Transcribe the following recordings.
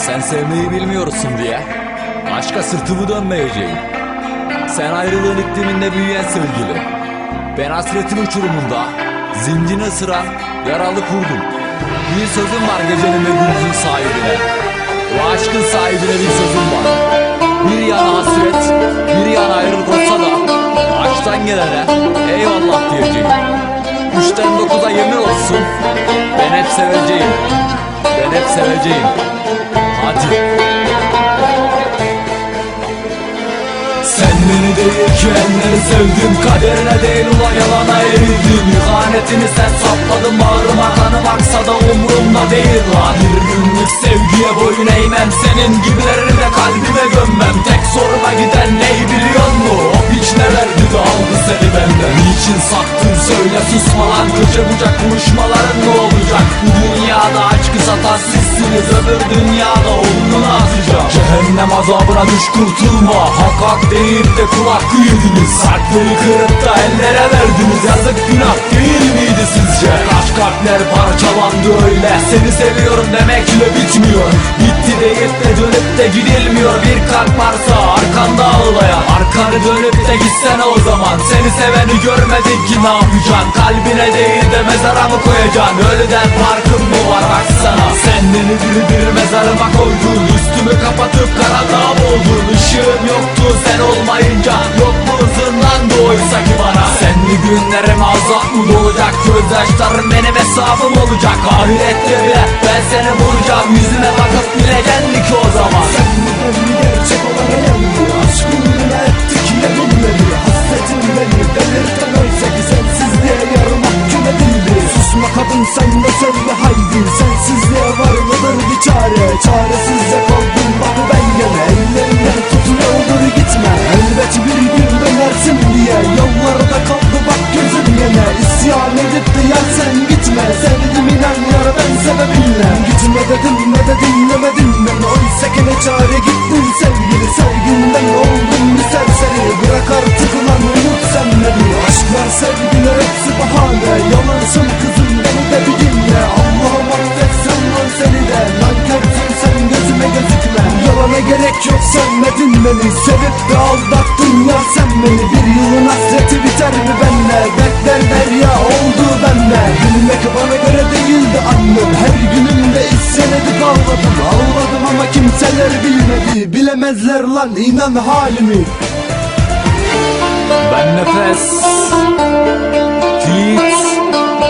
Sen sevmeyi bilmiyorsun diye aşka sırtımı dönmeyeceğim. Sen ayrılığın ikliminde büyüyen sevgili. Ben hasretin uçurumunda zincini ısıran yaralı kurdum. Bir sözüm var gecenin ve gündüzün sahibine. O aşkın sahibine bir sözüm var. Bir yana hasret, bir yana ayrılık olsa da aşktan gelene eyvallah diyeceğim. Üçten dokuza yemin olsun ben hep seveceğim. Ben hep seveceğim. Hadi. Sen beni değil kendileri sevdin Kaderine değil ulan yalana eğildin İhanetini sen sapladın Bağrıma kanım aksa da umurumda değil lan Bir günlük sevgiye boyun eğmem Senin gibilerini de kalbime gömmem Tek soruma giden ney biliyor mu? O piç ne verdi de aldı seni benden Niçin saktın söyle susma lan Köşe bucak konuşmaların ne olacak? Bu dünyada aşkı satan sizsiniz Öbür dünyada Cehennem azabına düş kurtulma. Hak hak deyip de kulak yediniz. Kalpleri kırıp da ellere verdiniz. Yazık günah değil miydi sizce? Kaç kalpler parçalandı öyle. Seni seviyorum demekle bitmiyor? Bitti deyip de dönüp de gidilmiyor. Bir kalp varsa arkanda ağlayan Arkanı dönüp de gitsene o zaman. Seni seveni görmedin ki ne yapacaksın? Kalbine değil de mezara mı koyacaksın? Ölüden farkın mı var? Baksana. Sen beni bir bir mezarıma koydun Üstümü kapatıp karanlığa boğdun Işığım yoktu sen olmayınca Yok mu hızından oysa ki bana? Senli günlerim azap mı dolacak Gözyaşlarım benim hesabım olacak. Ahirette bile ben seni bulacağım. Yüzüme bakıp bileceksin ki o zaman? Beni gerçek olan önemli Aşkın bile etti. Ki yeminleri Hasretin beni delirten oysa ki Sensizliğe yarım mahkum edildi Susma kadın sen de söyle haydi. Sensizliğe var sevgiler hepsi bahane. Yalansın kızım beni de. Bir dinle Allah'ım affetsin lan seni de. Nankörsün sen gözüme gözükme. Yalana gerek yok sevmedin beni. Sevip de aldattın ya sen beni. Bir yılın hasreti biter mi benle Bekler derya oldu bende. Bilmek bana göre değildi annem Her günümde isyan edip ağladım Ağladım ama kimseler bilmedi. Bilemezler lan inan halimi Ben nefes Fit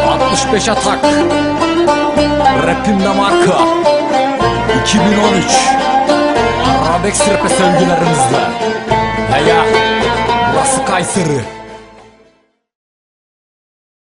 65 atak. Rapimde marka. 2013 Arabex rap'e sevgilerimizle Heya Burası Kayseri